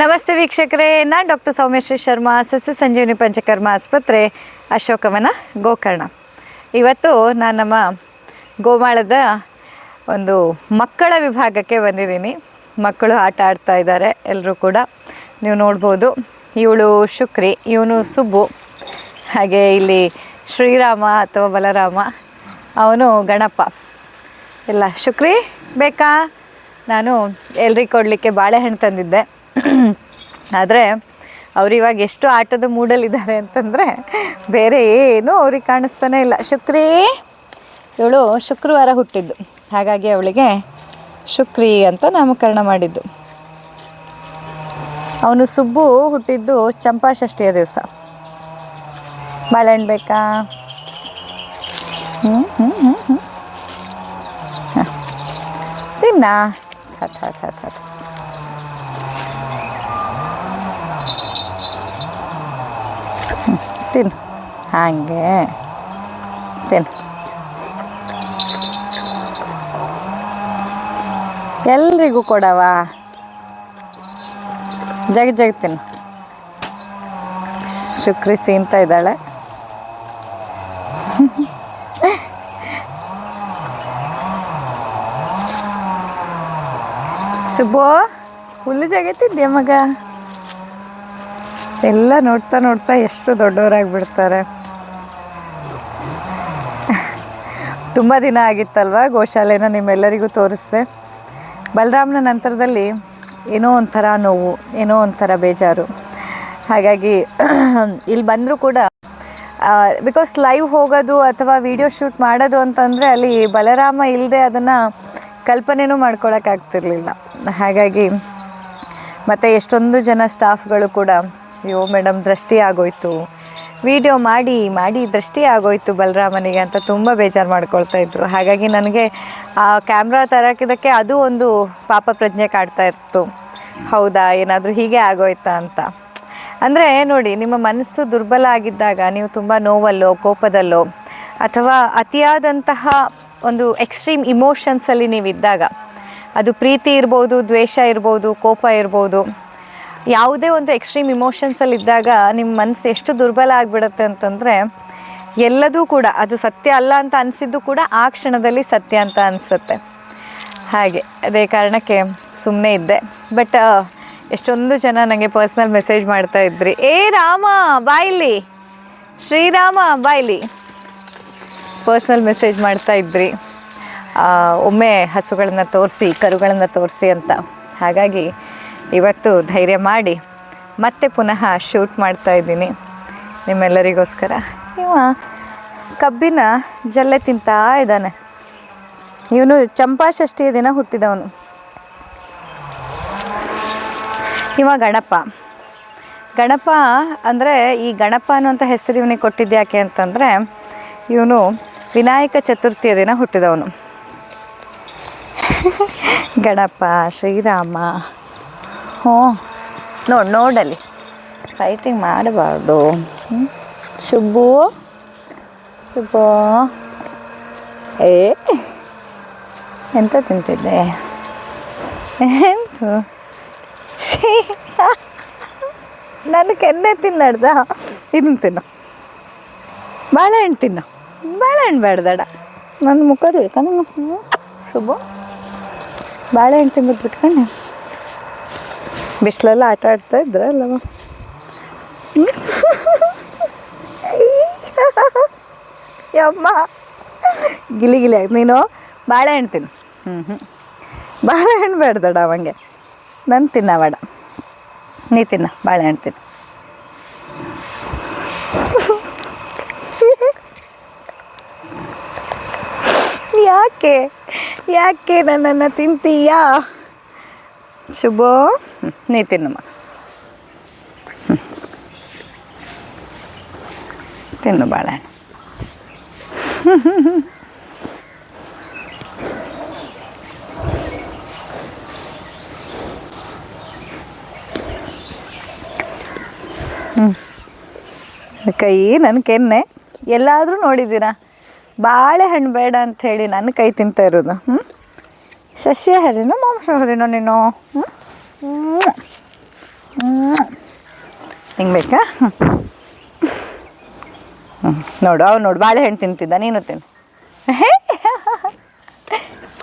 ನಮಸ್ತೆ ವೀಕ್ಷಕರೇ, ನಾನು ಡಾಕ್ಟರ್ ಸೌಮ್ಯಶ್ರೀ ಶರ್ಮಾ, ಸಸ್ಯ ಸಂಜೀವಿನಿ ಪಂಚಕರ್ಮ ಆಸ್ಪತ್ರೆ, ಅಶೋಕವನ ಗೋಕರ್ಣ. ಇವತ್ತು ನಾನು ನಮ್ಮ ಗೋಮಾಳದ ಒಂದು ಮಕ್ಕಳ ವಿಭಾಗಕ್ಕೆ ಬಂದಿದ್ದೀನಿ. ಮಕ್ಕಳು ಆಟ ಆಡ್ತಾ ಇದ್ದಾರೆ ಎಲ್ಲರೂ ಕೂಡ. ನೀವು ನೋಡ್ಬೋದು, ಇವಳು ಶುಕ್ರಿ, ಇವನು ಸುಬ್ಬು. ಹಾಗೆ ಇಲ್ಲಿ ಶ್ರೀರಾಮ ಅಥವಾ ಬಲರಾಮ, ಅವನು ಗಣಪ. ಇಲ್ಲ ಶುಕ್ರಿ, ಬೇಕಾ? ನಾನು ಎಲ್ರಿಗೆ ಕೊಡಲಿಕ್ಕೆ ಬಾಳೆಹಣ್ಣು ತಂದಿದ್ದೆ. ಆದರೆ ಅವ್ರು ಇವಾಗ ಎಷ್ಟು ಆಟದ ಮೂಡಲ್ಲಿದ್ದಾರೆ ಅಂತಂದರೆ ಬೇರೆ ಏನೂ ಅವ್ರಿಗೆ ಕಾಣಿಸ್ತಾನೆ ಇಲ್ಲ. ಶುಕ್ರಿ, ಇವಳು ಶುಕ್ರವಾರ ಹುಟ್ಟಿದ್ದು. ಹಾಗಾಗಿ ಅವಳಿಗೆ ಶುಕ್ರಿ ಅಂತ ನಾಮಕರಣ ಮಾಡಿದ್ದು. ಅವನು ಸುಬ್ಬು ಹುಟ್ಟಿದ್ದು ಚಂಪಾಷಷ್ಠಿಯ ದಿವಸ. ಬಾಳೆಹಣ್ಣು ಬೇಕಾ? ಹ್ಞೂ ಹ್ಞೂ ಹ್ಞೂ ಹ್ಞೂ ತಿನ್ನ. Hat, hat, hat. ಹ್ಮ್, ತಿನ್ನು ಹಾಗೆ ತಿನ್ನು ಎಲ್ರಿಗೂ ಕೊಡವ? ಜಗ ಜಗ ತಿನ್ನು. ಶುಕ್ರಿ ಅಂತ ಇದ್ದಾಳೆ. ಸುಬ್ಬು ಹುಲ್ಲು ಜಗತ್ತಿದ್ಯಾ ಮಗ? ಎಲ್ಲ ನೋಡ್ತಾ ನೋಡ್ತಾ ಎಷ್ಟು ದೊಡ್ಡವರಾಗಿ ಬಿಡ್ತಾರೆ ತುಂಬ ದಿನ ಆಗಿತ್ತಲ್ವ ಗೋಶಾಲೆನ ನಿಮ್ಮೆಲ್ಲರಿಗೂ ತೋರಿಸ್ದೆ. ಬಲರಾಮನ ನಂತರದಲ್ಲಿ ಏನೋ ಒಂಥರ ನೋವು, ಏನೋ ಒಂಥರ ಬೇಜಾರು. ಹಾಗಾಗಿ ಇಲ್ಲಿ ಬಂದರೂ ಕೂಡ ಬಿಕಾಸ್ ಲೈವ್ ಹೋಗೋದು ಅಥವಾ ವಿಡಿಯೋ ಶೂಟ್ ಮಾಡೋದು ಅಂತಂದರೆ ಅಲ್ಲಿ ಬಲರಾಮ ಇಲ್ಲದೆ ಅದನ್ನು ಕಲ್ಪನೆನೂ ಮಾಡ್ಕೊಳಕ್ಕಾಗ್ತಿರ್ಲಿಲ್ಲ ಹಾಗಾಗಿ ಮತ್ತು ಎಷ್ಟೊಂದು ಜನ ಸ್ಟಾಫ್ಗಳು ಕೂಡ, ಅಯ್ಯೋ ಮೇಡಮ್, ದೃಷ್ಟಿ ಆಗೋಯ್ತು. ವಿಡಿಯೋ ಮಾಡಿ ಮಾಡಿ, ದೃಷ್ಟಿ ಆಗೋಯ್ತು ಬಲರಾಮನಿಗೆ ಅಂತ ತುಂಬ ಬೇಜಾರು ಮಾಡ್ಕೊಳ್ತಾ ಇದ್ರು. ಹಾಗಾಗಿ ನನಗೆ ಆ ಕ್ಯಾಮ್ರಾ ತರೋಕಿದ್ದಕ್ಕೆ ಅದು ಒಂದು ಪಾಪ ಪ್ರಜ್ಞೆ ಕಾಡ್ತಾ ಇತ್ತು. ಹೌದಾ, ಏನಾದರೂ ಹೀಗೆ ಆಗೋಯ್ತಾ ಅಂತ. ಅಂದರೆ ನೋಡಿ, ನಿಮ್ಮ ಮನಸ್ಸು ದುರ್ಬಲ ಆಗಿದ್ದಾಗ, ನೀವು ತುಂಬ ನೋವಲ್ಲೋ, ಕೋಪದಲ್ಲೋ, ಅಥವಾ ಅತಿಯಾದಂತಹ ಒಂದು ಎಕ್ಸ್ಟ್ರೀಮ್ ಇಮೋಷನ್ಸಲ್ಲಿ ನೀವಿದ್ದಾಗ. ಅದು ಪ್ರೀತಿ ಇರ್ಬೋದು, ದ್ವೇಷ ಇರ್ಬೋದು, ಕೋಪ ಇರ್ಬೋದು. ಯಾವುದೇ ಒಂದು ಎಕ್ಸ್ಟ್ರೀಮ್ ಇಮೋಷನ್ಸಲ್ಲಿ ಇದ್ದಾಗ ನಿಮ್ಮ ಮನಸ್ಸು ಎಷ್ಟು ದುರ್ಬಲ ಆಗಿಬಿಡುತ್ತೆ ಅಂತಂದರೆ, ಎಲ್ಲದೂ ಕೂಡ, ಅದು ಸತ್ಯ ಅಲ್ಲ ಅಂತ ಅನಿಸಿದ್ದು ಕೂಡ ಆ ಕ್ಷಣದಲ್ಲಿ ಸತ್ಯ ಅಂತ ಅನಿಸುತ್ತೆ. ಹಾಗೆ, ಅದೇ ಕಾರಣಕ್ಕೆ ಸುಮ್ಮನೆ ಇದ್ದೆ. ಬಟ್ ಎಷ್ಟೊಂದು ಜನ ನನಗೆ ಪರ್ಸ್ನಲ್ ಮೆಸೇಜ್ ಮಾಡ್ತಾ ಇದ್ರಿ. ಏ ರಾಮ ಬಾಯ್ಲಿ ಶ್ರೀರಾಮ ಬಾಯ್ಲಿ ಪರ್ಸ್ನಲ್ ಮೆಸೇಜ್ ಮಾಡ್ತಾ ಇದ್ರಿ. ಒಮ್ಮೆ ಹಸುಗಳನ್ನು ತೋರಿಸಿ, ಕರುಗಳನ್ನು ತೋರಿಸಿ ಅಂತ. ಹಾಗಾಗಿ ಇವತ್ತು ಧೈರ್ಯ ಮಾಡಿ ಮತ್ತೆ ಪುನಃ ಶೂಟ್ ಮಾಡ್ತಾ ಇದ್ದೀನಿ. ನಿಮ್ಮೆಲ್ಲರಿಗೋಸ್ಕರ. ಇವ ಕಬ್ಬಿನ ಜಲ್ಲೆ ತಿಂತಾ ಇದ್ದಾನೆ. ಇವನು ಚಂಪಾಷಷ್ಠಿಯ ದಿನ ಹುಟ್ಟಿದವನು. ಇವ ಗಣಪ. ಗಣಪ ಅಂದರೆ ಈ ಗಣಪ ಅನ್ನುವಂಥ ಹೆಸರು ಇವನಿಗೆ ಕೊಟ್ಟಿದ್ದು ಯಾಕೆ ಅಂತಂದರೆ, ಇವನು ವಿನಾಯಕ ಚತುರ್ಥಿಯ ದಿನ ಹುಟ್ಟಿದವನು. ಗಣಪ, ಶ್ರೀರಾಮ. ಹ್ಞೂ, ನೋಡಿ ನೋಡಲಿ ಫೈಟಿಂಗ್ ಮಾಡಬಾರ್ದು? ಶುಭು ಶುಭು. ಏ, ಎಂತ ತಿಂತಿದ್ದೆ? ಎಂತು? ನಾನು ಕೆನ್ನೆ ತಿನ್ನಡ್ದ? ಇದನ್ನು ತಿನ್ನು. ಬಾಳೆಹಣ್ಣು ತಿನ್ನು. ಬಾಳೆಹಣ್ಣು ಬೇಡದಾಡ ನನ್ನ ಮುಖದ ಯಾಕಂದ್ರೆ ಶುಭ. ಬಾಳೆಹಣ್ಣು ತಿಂಬುದು ಬಿಟ್ಕೊಂಡೆ ಬಿಸಿಲೆಲ್ಲ ಆಟ ಆಡ್ತಾ ಇದ್ರಲ್ಲವ ಯಮ್ಮ. ಗಿಲಿ ಗಿಲಿ ಆಗಿ ನೀನು ಬಾಳೆಹಣ್ಣು ತಿನ್ನು. ಹ್ಞೂ ಹ್ಞೂ ಬಾಳೆಹಣ್ಣು ಬೇಡ್ದಡ ಅವಂಗೆ. ನಾನು ತಿನ್ನಬೇಡ ನೀ ತಿನ್ನ, ಬಾಳೆಹಣ್ಣು ತಿನ್ನು. ಯಾಕೆ? ಯಾಕೆ ನನ್ನನ್ನು ತಿಂತೀಯಾ? ಶುಭ. ನೀ ತಿನ್ನಮ್ಮ. ತಿನ್ನು ಬಾಳೆಹಣ್ಣು ಕೈ ನನ್ನ ಕೆನ್ನೆ. ಎಲ್ಲಾದರೂ ನೋಡಿದ್ದೀರಾ? ಬಾಳೆಹಣ್ಣು ಬೇಡ ಅಂತ ಹೇಳಿ ನನ್ನ ಕೈ ತಿಂತಾ ಇರೋದು. ಹ್ಞೂ ಸಸ್ಯಾಹಾರಿನೋ ಮಾಂಸಾಹಾರಿನೋ ನೀನು? ಹಿಂಗೆ ಬೇಕಾ? ಹ್ಞೂ ನೋಡು ಅವ್ನು ನೋಡು, ಬಾಳೆಹಣ್ಣು ತಿಂತಿದ್ದ, ನೀನು ತಿನ್ನು.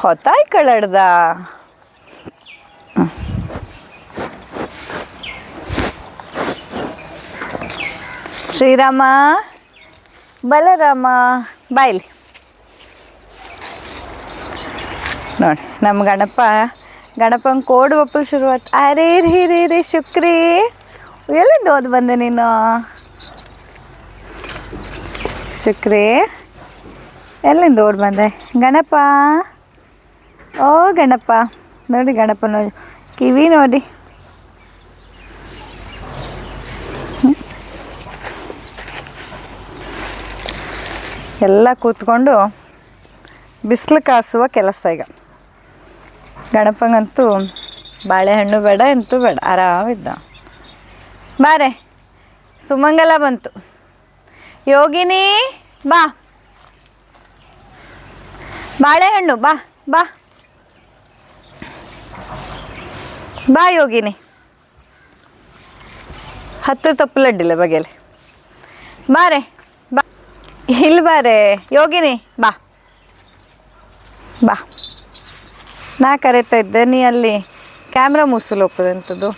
ಹೊತ್ತಾಯ್ ಕಳಡ್ದ ಶ್ರೀರಾಮ? ಬಲರಾಮ ಬಾಯಿಲಿ ನೋಡಿ ನಮ್ಮ ಗಣಪ ಗಣಪನ ಕೋಡ್ ಒಪ್ಪಲು ಶುರುವಾತ್. ಅರೇ, ರೀ ರೀ ರೀ, ಶುಕ್ರಿ. ಎಲ್ಲಿಂದ ಓದ್ ಬಂದೆ ನೀನು? ಶುಕ್ರಿ, ಎಲ್ಲಿಂದ ಓಡ್ ಬಂದೆ? ಗಣಪ? ಓ, ಗಣಪ. ನೋಡಿ ಗಣಪ ನೋಡಿ. ಕಿವಿ ನೋಡಿ. ಎಲ್ಲ ಕೂತ್ಕೊಂಡು ಬಿಸಿಲು ಕಾಸುವ ಕೆಲಸ ಈಗ. ಗಣಪಂಗಂತೂ ಬಾಳೆಹಣ್ಣು ಬೇಡ ಅಂತೂ ಬೇಡ, ಆರಾಮಿದ್ದ. ಬಾರೆ, ಸುಮಂಗಲ ಬಂತು. ಯೋಗಿನಿ, ಬಾ. ಬಾಳೆಹಣ್ಣು, ಬಾ ಬಾ. ಬಾ ಯೋಗಿನಿ. ಹತ್ತು ತಪ್ಪು ಲಡ್ಡಿಲ್ಲ ಬಗೆಯಲ್ಲಿ. ಬಾರೆ. ಇಲ್ಲಿ ಬಾರೆ ಯೋಗಿನಿ, ಬಾ. ಬಾ. ನಾ ಕರೀತಾ ಇದ್ದೆ, ನೀ ಅಲ್ಲಿ ಕ್ಯಾಮ್ರಾ ಮುಸುಲು ಹೋಗ್ತದಂಥದ್ದು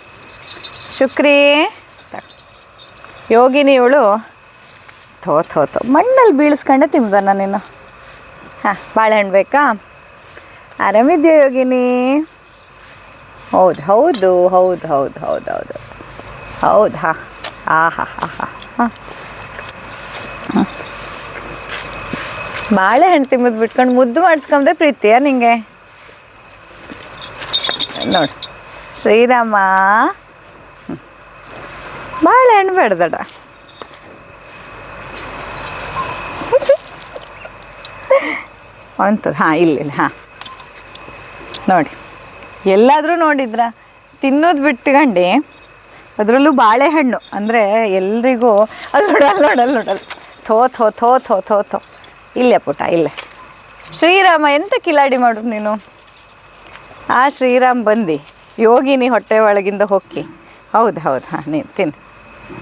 ಶುಕ್ರಿ ಯೋಗಿನಿ ಇವಳು ಥೋ ಥೋ ಥೋ. ಮಣ್ಣಲ್ಲಿ ಬೀಳಿಸ್ಕೊಂಡೆ ತಿಂದ ನೀನು. ಹಾಂ, ಬಾಳೆಹಣ್ಣು ಬೇಕಾ? ಆರಾಮಿದ್ಯಾ ಯೋಗಿನಿ? ಹೌದು ಹೌದು ಹೌದು ಹೌದು ಹೌದು ಹೌದು. ಹೌದು, ಹಾಂ. ಹಾಂ ಹಾಂ ಹಾಂ ಹಾಂ. ಹಾಂ. ಬಾಳೆಹಣ್ಣು ತಿಮ್ಮದ್ ಬಿಟ್ಕೊಂಡು ಮುದ್ದು ಮಾಡಿಸ್ಕೊಂಡ್ರೆ ಪ್ರೀತಿಯಾ ನಿಂಗೆ? ನೋಡಿ, ಶ್ರೀರಾಮ. ಬಾಳೆಹಣ್ಣು ಬೇಡದಡ. ಅಂತದ, ಹಾಂ, ಇಲ್ಲಿ ಹಾಂ. ನೋಡಿ, ಎಲ್ಲಾದರೂ ನೋಡಿದ್ರ, ತಿನ್ನೋದು ಬಿಟ್ಕೊಂಡು ಅದರಲ್ಲೂ ಬಾಳೆಹಣ್ಣು ಅಂದರೆ ಎಲ್ರಿಗೂ ಅಲ್ಲಿ ನೋಡಲ್ಲ ನೋಡಲ್ಲ ನೋಡಲ್ಲ ಥೋ ಥೋ ಥೋ ಥೋ ಥೋ ಥೋ. ಇಲ್ಲೇ ಪುಟ, ಇಲ್ಲೇ. ಶ್ರೀರಾಮ, ಎಂತ ಕಿಲಾಡಿ ಮಾಡು ನೀನು? ಆ ಶ್ರೀರಾಮ್ ಬಂದು. ಯೋಗಿನಿ ಹೊಟ್ಟೆ ಒಳಗಿಂದ ಹೊಕ್ಕಿ. ಹೌದು ಹೌದು, ಹಾಂ, ನೀನು ತಿನ್ನು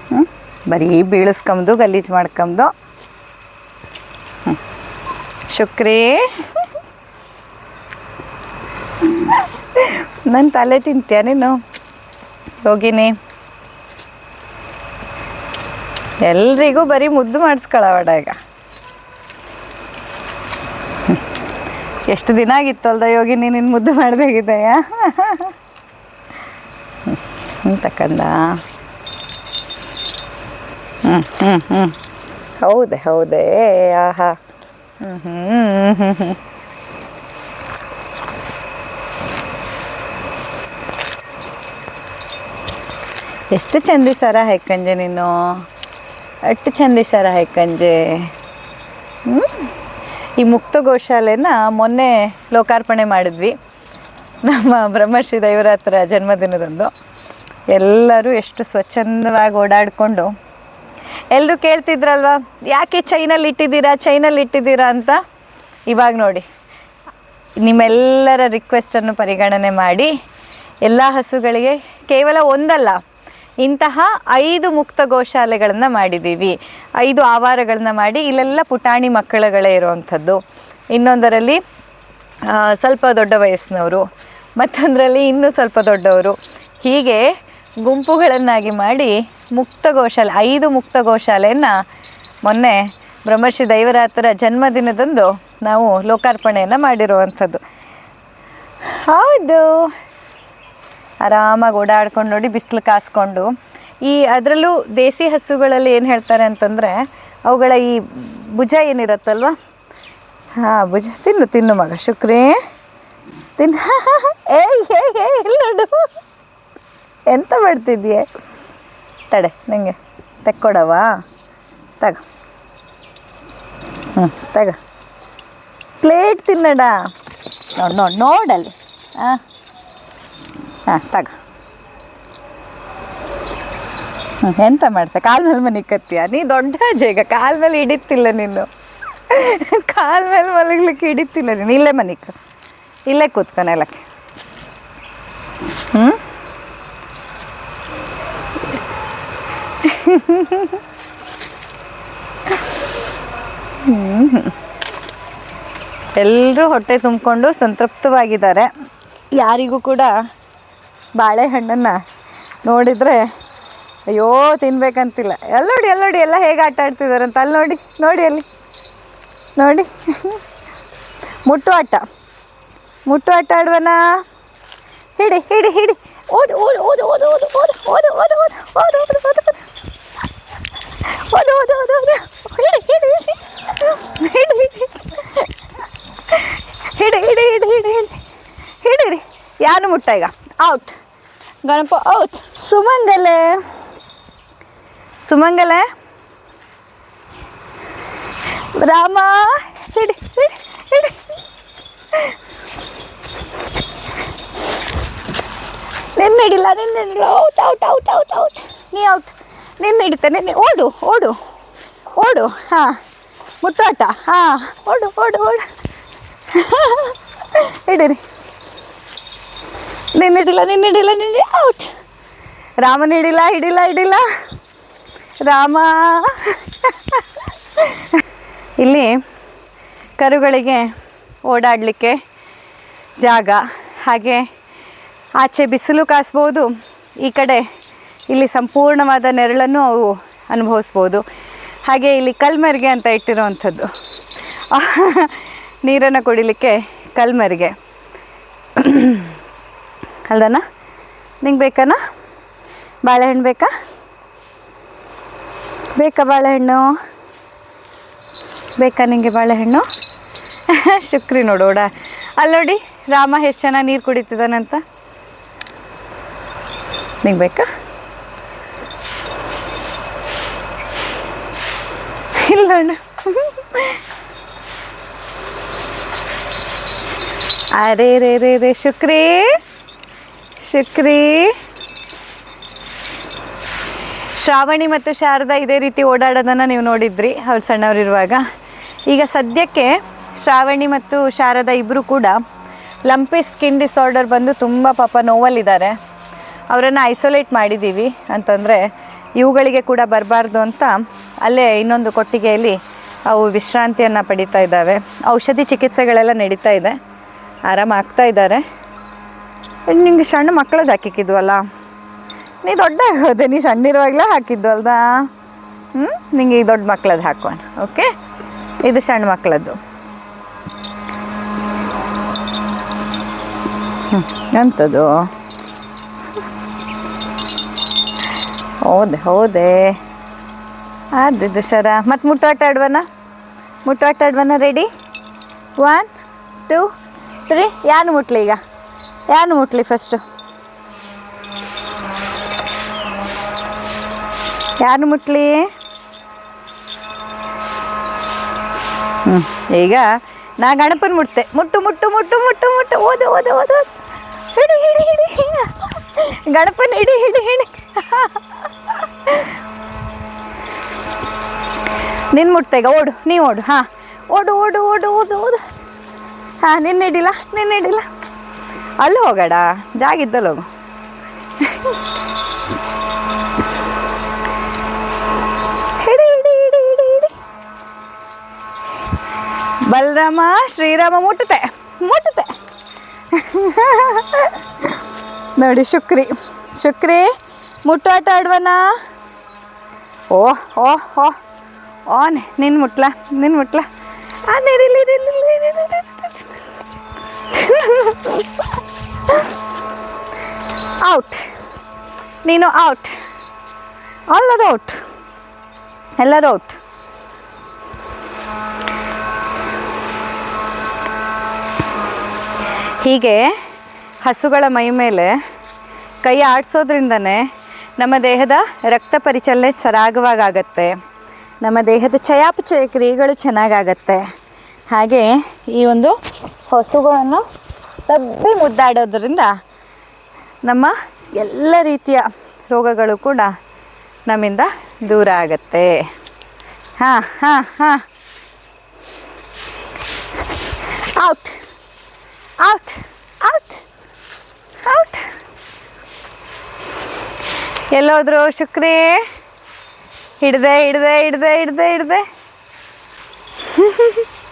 ಹ್ಞೂ ಬರೀ ಬೀಳಿಸ್ಕೊಂಬದು ಗಲೀಜು ಮಾಡ್ಕೊಂಬದು ಹ್ಞೂ ಶುಕ್ರಿ. ನನ್ನ ತಲೆ ತಿಂತೀಯ ನೀನು? ಯೋಗಿನಿ. ಎಲ್ರಿಗೂ ಬರೀ ಮುದ್ದು ಮಾಡಿಸ್ಕೊಳ್ಳೋವಾಡ ಈಗ ಎಷ್ಟು ದಿನ ಆಗಿತ್ತು ಅಲ್ದ, ಯೋಗಿ ನಿನ್ನ ಮುದ್ದು ಮಾಡಬೇಕಿದೆಯಾ? ತಕ್ಕಂದ. ಹ್ಞೂ ಹ್ಞೂ ಹ್ಞೂ ಹೌದೇ ಹೌದೇ, ಆಹಾ. ಹ್ಞೂ ಹ್ಞೂ ಹ್ಞೂ ಹ್ಞೂ ಎಷ್ಟು ಚಂದಿ ಸರ ಹೈಕಂಜೆ ನೀನು? ಅಷ್ಟು ಚಂದಿ ಸರ ಹೈಕಂಜೆ. ಹ್ಮ್? ಈ ಮುಕ್ತ ಗೋಶಾಲೆನ ಮೊನ್ನೆ ಲೋಕಾರ್ಪಣೆ ಮಾಡಿದ್ವಿ. ನಮ್ಮ ಬ್ರಹ್ಮಶ್ರೀ ದೈವರಾತ್ರ ಜನ್ಮದಿನದಂದು. ಎಲ್ಲರೂ ಎಷ್ಟು ಸ್ವಚ್ಛಂದವಾಗಿ ಓಡಾಡಿಕೊಂಡು ಎಲ್ಲರೂ ಕೇಳ್ತಿದ್ರಲ್ವ, ಯಾಕೆ ಚೈನಲ್ಲಿ ಇಟ್ಟಿದ್ದೀರಾ ಚೈನಲ್ಲಿ ಇಟ್ಟಿದ್ದೀರಾ? ಅಂತ ಇವಾಗ ನೋಡಿ. ನಿಮ್ಮೆಲ್ಲರ ರಿಕ್ವೆಸ್ಟನ್ನು ಪರಿಗಣನೆ ಮಾಡಿ, ಎಲ್ಲ ಹಸುಗಳಿಗೆ ಕೇವಲ ಒಂದಲ್ಲ ಇಂತಹ ಐದು ಮುಕ್ತ ಗೋಶಾಲೆಗಳನ್ನು ಮಾಡಿದ್ದೀವಿ. ಐದು ಆವಾರಗಳನ್ನ ಮಾಡಿ ಇಲ್ಲೆಲ್ಲ ಪುಟಾಣಿ ಮಕ್ಕಳುಗಳೇ ಇರುವಂಥದ್ದು. ಇನ್ನೊಂದರಲ್ಲಿ ಸ್ವಲ್ಪ ದೊಡ್ಡ ವಯಸ್ಸಿನವರು, ಮತ್ತೊಂದರಲ್ಲಿ ಇನ್ನೂ ಸ್ವಲ್ಪ ದೊಡ್ಡವರು. ಹೀಗೆ ಗುಂಪುಗಳನ್ನಾಗಿ ಮಾಡಿ ಮುಕ್ತ ಗೋಶಾಲೆ, ಐದು ಮುಕ್ತ ಗೋಶಾಲೆಯನ್ನು ಮೊನ್ನೆ ಬ್ರಹ್ಮರ್ಷಿ ದೈವರಾತರ ಜನ್ಮದಿನದಂದು ನಾವು ಲೋಕಾರ್ಪಣೆಯನ್ನು ಮಾಡಿರುವಂಥದ್ದು. ಹೌದು. ಆರಾಮಾಗಿ ಓಡಾಡ್ಕೊಂಡು ನೋಡಿ ಬಿಸಿಲು ಕಾಸ್ಕೊಂಡು. ಈ ಅದರಲ್ಲೂ ದೇಸಿ ಹಸುಗಳಲ್ಲಿ ಏನು ಹೇಳ್ತಾರೆ ಅಂತಂದರೆ, ಅವುಗಳ ಈ ಭುಜ ಏನಿರುತ್ತಲ್ವ? ಹಾಂ, ಭುಜ. ತಿನ್ನು ತಿನ್ನು ಮಗ, ಶುಕ್ರಿ. ತಿನ್ನು. ಏಯ್ ಇಲ್ಲ ಎಂತ ಮಾಡ್ತಿದ್ಯೆ? ತಡೆ ನನಗೆ ತೆಕ್ಕೊಡವಾ? ತಗ. ಹ್ಞೂ ತಗ. ಪ್ಲೇಟ್ ತಿನ್ನಡ. ನೋಡಿ ನೋಡಿ, ನೋಡಲ್ಲಿ. ಹಾಂ ಹಾಂ, ತಗ. ಎಂತ ಮಾಡ್ತಾ? ಕಾಲ ಮೇಲೆ ಮನಿಕತ್ತೀಯ ನೀ ದೊಡ್ಡ ಜೇಗ ಕಾಲ ಮೇಲೆ ಹಿಡಿತಿಲ್ಲ ನೀನು. ಕಾಲ್ ಮೇಲೆ ಮಲಗ್ಲಿಕ್ಕೆ ಹಿಡಿತಿಲ್ಲ ನೀನು. ಇಲ್ಲೇ ಮನಿಕ ಇಲ್ಲೇ ಕೂತ್ಕೊ ಎಲ್ಲ ಹ್ಞೂ ಎಲ್ಲರೂ ಹೊಟ್ಟೆ ತುಂಬಿಕೊಂಡು ಸಂತೃಪ್ತವಾಗಿದ್ದಾರೆ. ಯಾರಿಗೂ ಕೂಡ ಬಾಳೆಹಣ್ಣನ್ನು ನೋಡಿದರೆ ಅಯ್ಯೋ ತಿನ್ಬೇಕಂತಿಲ್ಲ ಎಲ್ಲ ನೋಡಿ ಎಲ್ಲ ನೋಡಿ ಎಲ್ಲ ಹೇಗೆ ಆಟ ಆಡ್ತಿದ್ದಾರೆ ಅಂತ ಅಲ್ಲಿ ನೋಡಿ ನೋಡಿ ಅಲ್ಲಿ ನೋಡಿ ಮುಟ್ಟು ಆಟ ಮುಟ್ಟು ಆಟ ಆಡುವನ ಹಿಡಿ ಹಿಡಿ ಹಿಡಿ ಓದು ಓದು ಓದು ಓದು ಓದು ಓದು ಓದು ಓದು ಓದು ಓದು ಓದು ಓದು ಓದು ಓದು ಓದು ಓದು ಹಿಡಿ ಹಿಡಿ ಹಿಡಿ ಹಿಡಿ ಹಿಡಿ ಹಿಡಿ ಹಿಡಿ ಹಿಡಿ ಹಿಡಿ ಯಾರು ಮುಟ್ಟ ಈಗ ಔಟ್ ಗಣಪ ಔಟ್ ಸುಮಂಗಲೆ ಸುಮಂಗಲೆ ರಾಮ ಹಿಡಿ ಹಿಡಿ ಹಿಡಿ ನಿನ್ನ ಹಿಡಿಲ್ಲ ನಿನ್ನ ಹಿಡಿಲ್ಲ out out out out out ನೀ ಔಟ್ ನಿನ್ನ ಹಿಡಿತೆ ನಿನ್ನೆ ಓಡು ಓಡು ಓಡು ಹಾಂ ಮುಟ್ಟಾಟ ಹಾಂ ಓಡು ಓಡು ಓಡು ಹಿಡೀರಿ ನಿನ್ನ ಹಿಡಿಲ್ಲ ನಿನ್ನ ಔಟ್ ರಾಮನ ಹಿಡಿಲ್ಲ ಹಿಡಿಲ್ಲ ಹಿಡಿಲ್ಲ. ರಾಮ. ಇಲ್ಲಿ ಕರುಗಳಿಗೆ ಓಡಾಡಲಿಕ್ಕೆ ಜಾಗ. ಹಾಗೆ ಆಚೆ ಬಿಸಿಲು ಕಾಸ್ಬೋದು. ಈ ಕಡೆ ಇಲ್ಲಿ ಸಂಪೂರ್ಣವಾದ ನೆರಳನ್ನು ಅವು ಅನುಭವಿಸ್ಬೋದು. ಹಾಗೆ ಇಲ್ಲಿ ಕಲ್ಮರಿಗೆ ಅಂತ ಇಟ್ಟಿರುವಂಥದ್ದು. ನೀರನ್ನು ಕುಡಿಲಿಕ್ಕೆ ಕಲ್ಮೆರಿಗೆ. ಅಲ್ದನ ನಿಂಗೆ ಬೇಕನ? ಬಾಳೆಹಣ್ಣು ಬೇಕಾ? ಬೇಕಾ ಬಾಳೆಹಣ್ಣು? ಬೇಕಾ ನಿಂಗೆ ಬಾಳೆಹಣ್ಣು? ಶುಕ್ರಿ ನೋಡೋಡ ಅಲ್ಲಿ ನೋಡಿ, ರಾಮ ಎಷ್ಟು ಜನ ನೀರು ಕುಡಿತಿದ್ದಾನಂತ ನಿಂಗೆ ಬೇಕಾ? ಇಲ್ಲ ಅಣ್ಣ. ಅರೆ ರೇ ರೇ ರೇ ಶುಕ್ರಿ. ಶುಕ್ರಿ. ಶ್ರಾವಣಿ ಮತ್ತು ಶಾರದಾ ಇದೇ ರೀತಿ ಓಡಾಡೋದನ್ನು ನೀವು ನೋಡಿದ್ರಿ ಅವ್ರು ಸಣ್ಣವರಿರುವಾಗ ಈಗ ಸದ್ಯಕ್ಕೆ ಶ್ರಾವಣಿ ಮತ್ತು ಶಾರದಾ ಇಬ್ಬರು ಕೂಡ ಲಂಪಿ ಸ್ಕಿನ್ ಡಿಸಾರ್ಡರ್ ಬಂದು ತುಂಬ ಪಾಪ ನೋವಲ್ಲಿದ್ದಾರೆ. ಅವರನ್ನು ಐಸೋಲೇಟ್ ಮಾಡಿದ್ದೀವಿ ಅಂತಂದರೆ ಇವುಗಳಿಗೆ ಕೂಡ ಬರಬಾರ್ದು ಅಂತ ಅಲ್ಲೇ ಇನ್ನೊಂದು ಕೊಟ್ಟಿಗೆಯಲ್ಲಿ ಅವು ವಿಶ್ರಾಂತಿಯನ್ನು ಪಡಿತಾ ಇದ್ದಾವೆ. ಔಷಧಿ ಚಿಕಿತ್ಸೆಗಳೆಲ್ಲ ನಡೀತಾ ಇದೆ. ಆರಾಮಾಗ್ತಾ ಇದ್ದಾರೆ. ನಿಂಗೆ ಸಣ್ಣ ಮಕ್ಕಳದ್ದು ಹಾಕಿಕ್ಕಿದ್ವಲ್ಲ? ನೀ ದೊಡ್ಡ ಹೋದೆ ನೀ ಸಣ್ಣಿರುವಾಗಲೇ ಹಾಕಿದ್ದು ಅಲ್ದಾ ಹ್ಞೂ ನಿಂಗೆ ಈ ದೊಡ್ಡ ಮಕ್ಕಳದ್ದು ಹಾಕೋಣ ಓಕೆ? ಇದು ಸಣ್ಣ ಮಕ್ಕಳದ್ದು ಹ್ಞೂ ಎಂಥದ್ದು ಹೌದೆ, ಹೌದೇ. ಆದಿದ್ದು ಸರ. ಮತ್ತು ಮುಟ್ಟಾಟ ಆಡ್ವನ? ಮುಟ್ಟಾಟ ಆಡ್ವನ ರೆಡಿ ಒನ್ ಟೂ ತ್ರೀ ಯಾರು ಮುಟ್ಲಿ ಈಗ? ಯಾರು ಮುಟ್ಲಿ ಫಸ್ಟು ಯಾರು ಮುಟ್ಲಿ? ಹ್ಞೂ ಈಗ ನಾ ಗಣಪನ ಮುಟ್ತೆ. ಮುಟ್ಟು ಮುಟ್ಟು ಮುಟ್ಟು ಮುಟ್ಟು ಮುಟ್ಟು. ಓದು ಓದು ಓದು. ಹಿಡಿ ಹಿಡಿ ಹಿಡಿ. ಗಣಪನ ಹಿಡಿ ಹಿಡಿ ಹಿಡಿ. ನಿನ್ನ ಮುಟ್ತೆ ಈಗ, ಓಡು. ನೀ ಓಡು, ಹಾಂ. ಓಡು ಓಡು ಓಡು, ಓದು ಓದು. ಹಾಂ ನಿನ್ನ ಹಿಡಿಲ್ಲ ನಿನ್ನ ಹಿಡಿಲ್ಲ ಅಲ್ಲಿ ಹೋಗು ಹಿಡಿ ಹಿಡಿ ಹಿಡಿ ಹಿಡಿ ಬಲರಾಮ ಶ್ರೀರಾಮ ಮುಟ್ಟುತ್ತೆ ಮುಟ್ಟುತ್ತೆ ನೋಡಿ ಶುಕ್ರಿ ಶುಕ್ರಿ ಮುಟ್ಟಾಟ ಆಡ್ವನ ಓ ಓ ಓ ಓನ್ ನಿನ್ನ ಮುಟ್ಲ ನಿನ್ನ ಮುಟ್ಲ ಆ ನೀರಿಲ್ಲಿ ಔಟ್ ನೀನು ಔಟ್ ಎಲ್ಲರೂ ಔಟ್ ಎಲ್ಲರೂ ಔಟ್ ಹೀಗೆ ಹಸುಗಳ ಮೈ ಮೇಲೆ ಕೈ ಆಡಿಸೋದ್ರಿಂದನೇ ನಮ್ಮ ದೇಹದ ರಕ್ತ ಪರಿಚಲನೆ ಸರಾಗವಾಗತ್ತೆ. ನಮ್ಮ ದೇಹದ ಚಯಾಪಚಯ ಕ್ರಿಯೆಗಳು ಚೆನ್ನಾಗಾಗತ್ತೆ. ಹಾಗೆ ಈ ಒಂದು ಹಸುಗಳನ್ನು ತಬ್ಬಿ ಮುದ್ದಾಡೋದ್ರಿಂದ ನಮ್ಮ ಎಲ್ಲ ರೀತಿಯ ರೋಗಗಳು ಕೂಡ ನಮ್ಮಿಂದ ದೂರ ಆಗತ್ತೆ. ಹಾಂ ಹಾಂ ಹಾಂ. ಔಟ್ ಔಟ್ ಔಟ್ ಔಟ್ ಎಲ್ಲೋದ್ರು ಶುಕ್ರಿ. ಹಿಡ್ದೆ ಹಿಡ್ದೆ ಹಿಡ್ದೆ ಹಿಡ್ದೆ ಹಿಡ್ದೆ.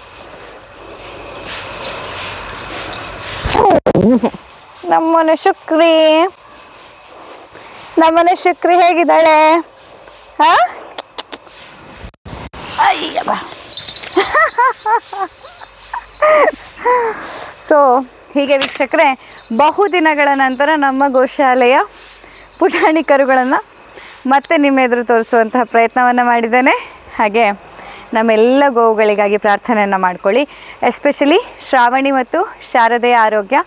ನಮ್ಮನೆ ಶುಕ್ರಿ. ನಮ್ಮನೆ ಶುಕ್ರಿ ಹೇಗಿದ್ದಾಳೆ? ಹಾ? ಸೊ ಹೀಗೆ ವೀಕ್ಷಕರೇ ಬಹುದಿನಗಳ ನಂತರ ನಮ್ಮ ಗೋಶಾಲೆಯ ಪುಟಾಣಿ ಕರುಗಳನ್ನು ಮತ್ತೆ ನಿಮ್ಮ ಎದುರು ತೋರಿಸುವಂತಹ ಪ್ರಯತ್ನವನ್ನು ಮಾಡಿದ್ದೇನೆ. ಹಾಗೆ ನಮ್ಮೆಲ್ಲ ಗೋವುಗಳಿಗಾಗಿ ಪ್ರಾರ್ಥನೆಯನ್ನು ಮಾಡ್ಕೊಳ್ಳಿ. ಎಸ್ಪೆಷಲಿ ಶ್ರಾವಣಿ ಮತ್ತು ಶಾರದೆಯ ಆರೋಗ್ಯ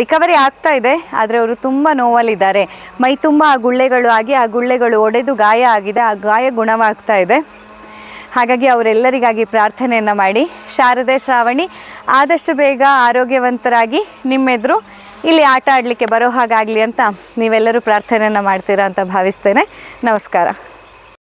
ರಿಕವರಿ ಆಗ್ತಾ ಇದೆ, ಆದರೆ ಅವರು ತುಂಬ ನೋವಲ್ಲಿದ್ದಾರೆ. ಮೈ ತುಂಬ ಆ ಗುಳ್ಳೆಗಳು ಆಗಿ, ಆ ಗುಳ್ಳೆಗಳು ಒಡೆದು ಗಾಯ ಆಗಿದೆ, ಆ ಗಾಯ ಗುಣವಾಗ್ತಾ ಇದೆ. ಹಾಗಾಗಿ ಅವರೆಲ್ಲರಿಗಾಗಿ ಪ್ರಾರ್ಥನೆಯನ್ನು ಮಾಡಿ. ಶಾರದೆ ಶ್ರಾವಣಿ, ಆದಷ್ಟು ಬೇಗ ಆರೋಗ್ಯವಂತರಾಗಿ ನಿಮ್ಮೆದುರು ಇಲ್ಲಿ ಆಟ ಆಡಲಿಕ್ಕೆ ಬರೋ ಹಾಗಾಗಲಿ ಅಂತ ನೀವೆಲ್ಲರೂ ಪ್ರಾರ್ಥನೆಯನ್ನು ಮಾಡ್ತೀರಾ ಅಂತ ಭಾವಿಸ್ತೇನೆ. ನಮಸ್ಕಾರ.